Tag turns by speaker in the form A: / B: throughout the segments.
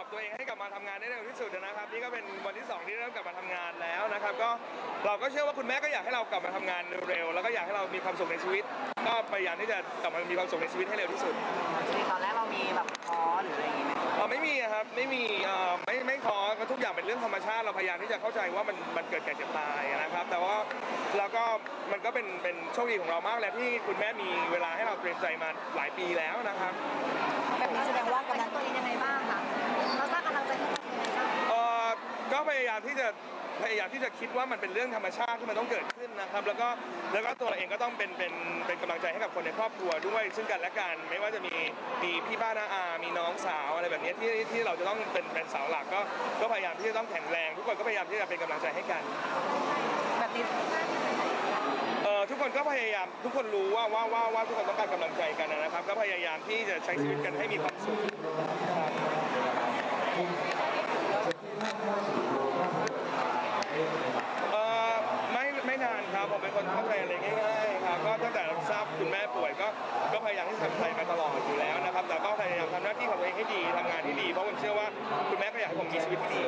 A: อ
B: บตัวเองให้กลับมาทำงานได้เร็วที่สุดนะครับนี่ก็เป็นวันที่สองที่เริ่มกลับมาทำงานแล้วนะครับ ก็เราก็เชื่อว่าคุณแม่ก็อยากให้เรากลับมาทำงานเร็วๆแล้วก็อยากให้เรามีความสุขในชีวิต ก็พยายามที่จะกลับมามีความสุขในชีวิตให้เร็วที่สุด
A: จริงๆตอนแรกเรามีแบบท้อหรืออะไรอย่างงี้ไหม
B: เอ่อไม่มีอะครับไม่มีเอ่อไม่ไม่ขอก็ทุกอย่างเป็นเรื่องธรรมชาติเราพยายามที่จะเข้าใจว่ามันมันเกิดแก่เจ็บตายนะครับ แต่ว่าเราก็มันก็เป็นเป็นโชคดีของเรามากแล้วที่คุณแม่มีเวลาให้เราเตรียมใจมาหลายปีแล้วนะครับ
C: แบบนี้แสดงว่ากำลัง
D: ตัวเองยังไงบ้าง ก็
B: พยายามที่จะพยายามที่จะคิดว่ามันเป็นเรื่องธรรมชาติที่มันต้องเกิดขึ้นนะครับ แล้วก็แล้วก็ตัวเราเองก็ต้องเป็นเป็นเป็นกำลังใจให้กับคนในครอบครัวด้วยซึ่งกันและกันไม่ว่าจะมีมีพี่ป้าน้าอา มีน้องสาวอะไรแบบนี้ที่ที่เราจะต้องเป็นเป็นเสาหลักก็ก็พยายามที่จะต้องแข็งแรง ทุกคนก็พยายามที่จะเป็นกำลังใจให้กัน
C: แบบนี้
B: เอ่อทุกคนก็พยายามทุกคนรู้ว่าว่าว่าว่าทุกคนต้องการกำลังใจกันนะครับ ก็พยายามที่จะใช้ชีวิตกันให้มีความสุขครับเอ่อไม่ไม่นานครับผม เป็นคนเข้าใจอะไรง่ายๆครับก็ตั้งแต่เราทราบคุณแม่ป่วยก็ก็พยายามที่จะทำใจมาตลอดอยู่แล้วนะครับ แต่ก็พยายามทำหน้าที่ของตัวเองให้ดีทำงานที่ดี เพราะผมเชื่อว่าคุณแม่ก็อยากให้ผมมีชีวิตที่ดี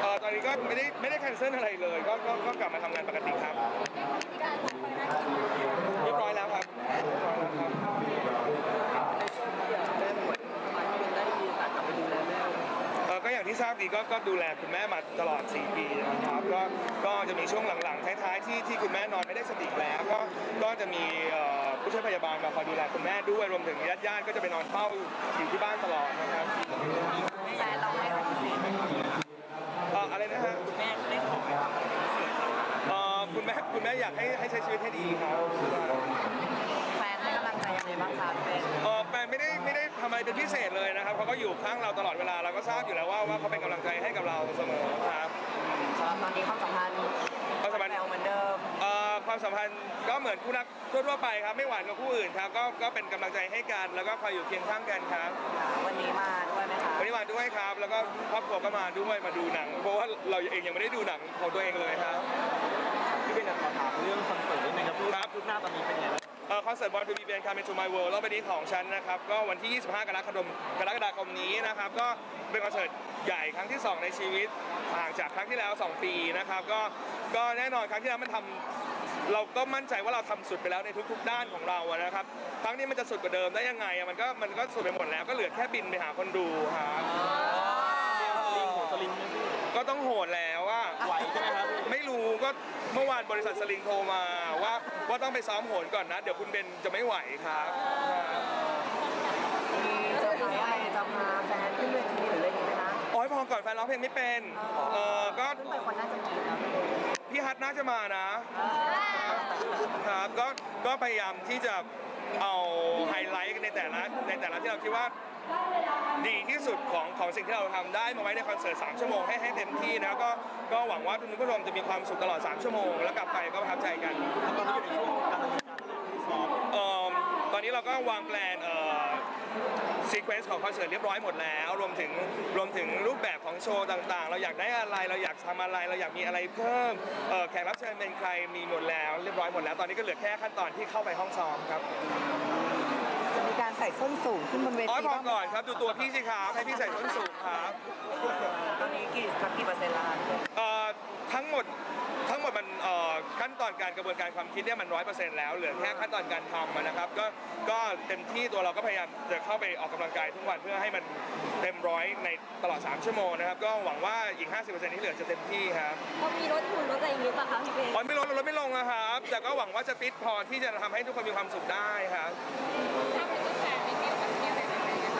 B: เอ่อตอนนี้ก็ไม่ได้ไม่ได้แคนเซิลอะไรเลย ก็ก็ก็กลับมาทำงานปกติครับ เรียบร้อยแล้วครับเรียบร้อยแล้วครับ
A: แม่ป่วยทำไมคุณได้มีโอกาสกลับไปดูแลแม่
B: เอ่อก็อย่าง ที่ทราบดีก็ก็ดูแลคุณแม่มาตลอด 4 ปีนะครับก็ก็จะมีช่วงหลังๆท้ายๆที่ที่คุณแม่นอนไม่ได้สติแล้ว ก็ก็จะมีเอ่อผู้ช่วยพยาบาลมาคอยดูแลคุณแม่ด้วยรวมถึงญาติๆก็จะไปนอนเฝ้าอยู่ที่บ้านตลอดนะครับ
A: แฟนเราให้ของพิเศษ
B: เอ่ออะไรนะฮะ
A: คุณแม่ได้ของไปทำอะไรเป็นพิเศษ
B: เอ่อคุณแม่คุณแม่อยากให้ให้ใช้ชีวิตให้ดีครับ อยู่ข้างเราตลอดเวลาเราก็ทราบอยู่แล้วว่าว่าเขาเป็นกำลังใจให้กับเราเสมอครับ
A: สำหรับตอนนี้ความสัมพันธ์
B: ความสัมพันธ์
A: แววเหมือนเดิม
B: เอ่อความสัมพันธ์ก็เหมือนคู่รักทั่วๆไปครับไม่หวานกับคู่อื่นครับก็ก็เป็นกำลังใจให้กัน แล้วก็คอยอยู่เคียงข้างกันครับ
A: วันนี้มาด้วยไหมคะ
B: วันนี้มาด้วยครับ แล้วก็ครอบครัวก็มาด้วยมาดูหนัง เพราะว่าเราเองยังไม่ได้ดูหนังของตัวเองเลยครับ
E: พี่เป็นขอถามเรื่องคอนเสิร์ตนิดนึงครับพี่
B: ครับ
E: คืบหน้าตอนนี้เป็นยังไงบ้าง
B: เอ่อ คอนเสิร์ตบอลทูบีเบนคาร์เมนทูมายเวิลด์รอบนี้ของฉันนะครับ ก็วันที่ 25 กรกฎาคมกรกฎาคมนี้นะครับ ก็เป็นคอนเสิร์ตใหญ่ครั้งที่ 2 ในชีวิตห่างจากครั้งที่แล้ว 2 ปีนะครับ ก็ก็แน่นอนครั้งที่แล้วมันทำเราก็มั่นใจว่าเราทำสุดไปแล้วในทุก ๆ ด้านของเราอะนะครับ ครั้งนี้มันจะสุดกว่าเดิมได้ยังไงอะมันก็มันก็สุดไปหมดแล้วก็เหลือแค่บินไปหาคนดูครับ ก็ต้องโหดแล้วว่า
E: ไหวใช่ไหมครับ
B: ไม่รู้ก็เมื่อวานบริษัทสลิงโทรมาว่าว่าต้องไปซ้อมโหนก่อนนะ เดี๋ยวคุณเบนจะไม่ไหวครับ
A: มีเซอร์ไพรส์อะไรจะพาแฟนขึ้นเวทีหรืออะไรอย่างงี้ไหมคะ
B: โอ้ยพอก่อนแฟนร้องเพลงไม่เป็นเออก็
A: ขึ้นไปคนน่าจะกินนะ
B: พี่ฮัทน่าจะมานะครับก็ก็พยายามที่จะ เอาไฮไลท์ในแต่ละในแต่ละที่เราคิดว่าดีที่สุดของของสิ่งที่เราทำได้มาไว้ในคอนเสิร์ต 3 ชั่วโมงให้ให้เต็มที่นะก็ก็หวังว่าทุกผู้ชมจะมีความสุขตลอด 3 ชั่วโมง แล้วกลับไปก็ประทับใจกัน
E: ตอนนี้อยู่ในช่วงการดำเนินการอะไรที่ซ้อม
B: เอ่อตอนนี้เราก็วางแปลนเอ่อซีเควนซ์ของคอนเสิร์ตเรียบร้อยหมดแล้ว รวมถึงรวมถึงรูปแบบของ โชว์ต่างๆ เราอยากได้อะไรเราอยากทำอะไรเราอยากมีอะไรเพิ่มเอ่อแขกรับเชิญเป็นใครมีหมดแล้วเรียบร้อยหมดแล้วตอนนี้ก็เหลือแค่ขั้นตอนที่เข้าไปห้องซ้อมครับ
C: จะมีการใส่ส้นสูงขึ้นบนเว
B: อ๋อ
C: ที
B: พอ
C: บ้างไหม
B: ก่อนครับดูตัวพี่สิครับให้พี่ใส่ส้นสูงครับ
A: ตอนนี้กี่สักกี่เปอร์เซ็นต์ละคะ
B: เอ่อทั้งหมดทั้ งหมดมันเอ่อขั้นตอนการกระบวนการความคิดเนี่ยมันร้อยเปอร์เซ็นต์แล้วเหลือแค่ขั้นตอนการทำอะนะครับก็ก็เต็มที่ตัวเราก็พยายามจะเข้าไปออกกำลังกายทุกวันเพื่อให้มันเต็มร้อยในตลอด 3 ชั่วโมงนะครับก็หวังว่าอีก 50%ที่เหลือจะเต็มที่ครับ
D: เรามีรถหุ่นรถอะไรอย่างงี้ป่ะคะพี่เบน
B: อ๋อไม่ลดลดไม่ลงนะครับ แต่ก็หวังว่าจะฟิตพอที่จะทำให้ทุกคนมีความสุขได้ครับ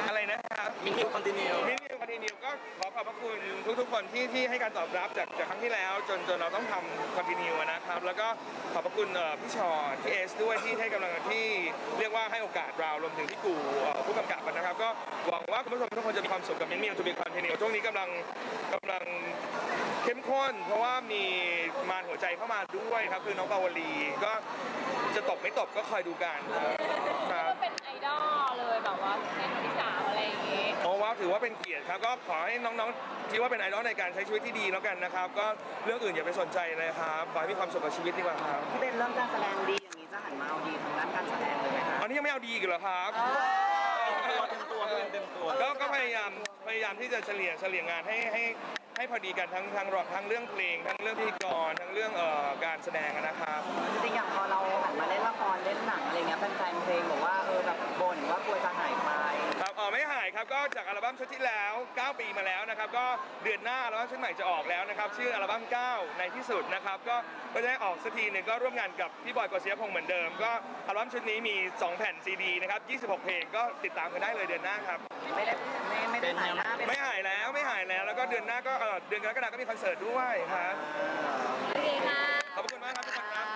B: อะไรนะครับ
E: มินิวคอนติเนีย
B: มินิวคอนติเนีย ทีนิวก็ขอขอบพระคุณทุกๆคนที่ที่ให้การตอบรับจากจากครั้งที่แล้ว จนจนเราต้องทำคอนติเนียนะครับ แล้วก็ขอบพระคุณเอ่อพี่ชอตพี่เอสด้วยที่ให้กำลังที่เรียกว่าให้โอกาสเรารวมถึงพี่กูเอ่อผู้กำกับนะครับ ก็หวังว่าคุณผู้ชมทุกคนจะมีความสุขกับมินิวทูบีคอนติเนียช่วงนี้กำลังกำลังเข้มข้น เพราะว่ามีมารหัวใจเข้ามาด้วยครับคือน้องปาวลีก็จะตกไม่ตกก็คอยดูกันครับ
D: ก็เป็นไอดอลเลยแบบว่าเป็นคนที่
B: ถือว่าเป็นเกียรติครับ ก็ขอให้น้องๆคิดว่าเป็นไอดอลในการใช้ชีวิตที่ดีแล้วกันนะครับ ก็เรื่องอื่นอย่าไปสนใจเลยครับขอให้มีความสุขกับชีวิตดีกว่าครับ
A: พี่เป็นเริ่มการแสดงดีอย่างนี้จะหันมาเอาดีทางด้านการแสดงเลยไหมคะ
B: อ๋อนี่ยังไม่เอาดีอีกันเหรอครับ
E: เต็มตัวเต็มตัว
B: ก็ก็พยายามพยายามที่จะเฉลี่ยเฉลี่ยงานให้ให้ให้พอดีกันทั้งทั้งทั้งเรื่องเพลงทั้งเรื่องพิธีกรทั้งเรื่องเอ่อการแสดงนะครับ
A: จริงๆอย่างพอเรา
B: ก็จากอัลบั้มชุดที่แล้ว 9 ปีมาแล้วนะครับ ก็เดือนหน้าอัลบั้มชุดใหม่จะออกแล้วนะครับ ชื่ออัลบั้ม 9 ในที่สุดนะครับ ก็ก็จะได้ออกสักทีหนึ่งก็ร่วมงานกับพี่บอยกฤษยพงษ์เหมือนเดิม ก็อัลบั้มชุดนี้มี 2 แผ่นซีดีนะครับ 26 เพลงก็ติดตามกันได้เลยเดือนหน้าครับ
A: ไม่ได้ไม่ไม่ได้หายหน้าเป็น
B: ไม่หายแล้วไม่หายแล้วแล้วก็เดือนหน้าก็เออเดือนกรกฎาคมก็มีคอนเสิร์ตด้วยครับ
D: โอเคค่ะ
B: ขอบคุณมากครับทุกคนครับ